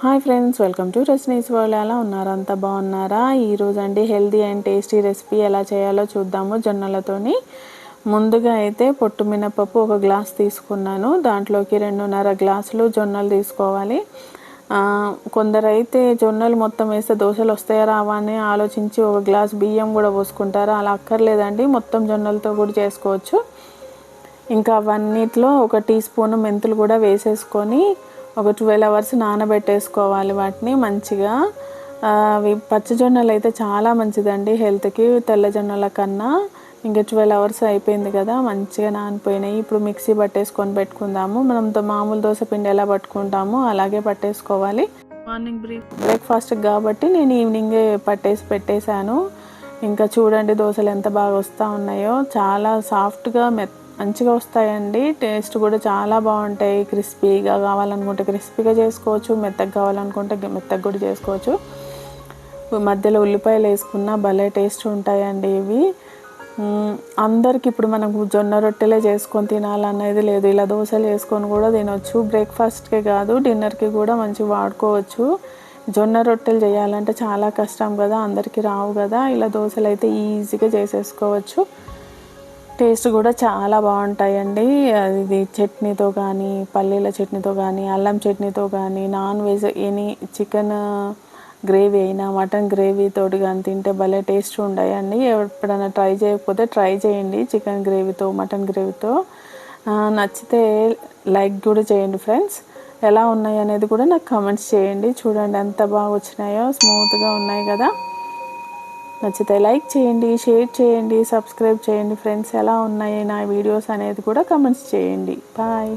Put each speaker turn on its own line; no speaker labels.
Hi friends welcome to రెసినీస్ world ఎలా ఉన్నారు? అంతా బాగున్నారా? ఈరోజు అండి హెల్దీ అండ్ టేస్టీ రెసిపీ ఎలా చేయాలో చూద్దాము జొన్నలతోని. ముందుగా అయితే పొట్టు మినపప్పు ఒక గ్లాస్ తీసుకున్నాను. దాంట్లోకి రెండున్నర గ్లాసులు జొన్నలు తీసుకోవాలి. కొందరైతే జొన్నలు మొత్తం వేస్తే దోశలు వస్తాయా రావా అని ఆలోచించి ఒక గ్లాస్ బియ్యం కూడా పోసుకుంటారు? అలా అక్కర్లేదండి. మొత్తం జొన్నలతో కూడా చేసుకోవచ్చు. ఇంకా అవన్నిట్లో ఒక టీ స్పూన్ మెంతులు కూడా వేసేసుకొని ఒక ట్వెల్వ్ అవర్స్ నానబెట్టేసుకోవాలి వాటిని మంచిగా. అవి పచ్చజొన్నలు అయితే చాలా మంచిదండి హెల్త్కి తెల్ల జొన్నల కన్నా. ఇంకా ట్వెల్వ్ అవర్స్ అయిపోయింది కదా మంచిగా నానిపోయినాయి. ఇప్పుడు మిక్సీ పట్టేసుకొని పెట్టుకుందాము. మనం మామూలు దోశ పిండి ఎలా పట్టుకుంటామో అలాగే పట్టేసుకోవాలి. మార్నింగ్ బ్రేక్ బ్రేక్ఫాస్ట్ కాబట్టి నేను ఈవినింగే పట్టేసి పెట్టేశాను. ఇంకా చూడండి దోశలు ఎంత బాగా వస్తూ ఉన్నాయో. చాలా సాఫ్ట్గా మెత్ మంచిగా వస్తాయండి. టేస్ట్ కూడా చాలా బాగుంటాయి. క్రిస్పీగా కావాలనుకుంటే క్రిస్పీగా చేసుకోవచ్చు. మెత్తగా కావాలనుకుంటే గ- మెత్తగా కూడా చేసుకోవచ్చు. మధ్యలో ఉల్లిపాయలు వేసుకున్న భలే టేస్ట్ ఉంటాయండి ఇవి. అందరికి ఇప్పుడు మనం జొన్న రొట్టెలే చేసుకొని తినాలనేది లేదు. ఇలా దోశలు చేసుకొని కూడా తినొచ్చు. బ్రేక్ఫాస్ట్కే కాదు డిన్నర్కి కూడా మంచిగా వాడుకోవచ్చు. జొన్న రొట్టెలు చేయాలంటే చాలా కష్టం కదా. అందరికీ రావు కదా. ఇలా దోశలు అయితే ఈజీగా చేసేసుకోవచ్చు. టేస్ట్ కూడా చాలా బాగుంటాయండి. అది ఇది చట్నీతో కానీ పల్లీల చట్నీతో కానీ అల్లం చట్నీతో కానీ non veg any chicken gravy అయినా మటన్ గ్రేవీతో కానీ తింటే భలే టేస్ట్ ఉండయండి ఎప్పుడైనా ట్రై చేయకపోతే ట్రై చేయండి చికెన్ గ్రేవీతో మటన్ గ్రేవీతో. నచ్చితే లైక్ కూడా చేయండి ఫ్రెండ్స్. ఎలా ఉన్నాయి అనేది కూడా నాకు కమెంట్స్ చేయండి. చూడండి ఎంత బాగా వచ్చినాయో. స్మూత్గా ఉన్నాయి కదా. నచ్చితే లైక్ చేయండి షేర్ చేయండి సబ్స్క్రైబ్ చేయండి. ఫ్రెండ్స్ ఎలా ఉన్నాయి నా వీడియోస్ అనేది కూడా కమెంట్స్ చేయండి. బాయ్.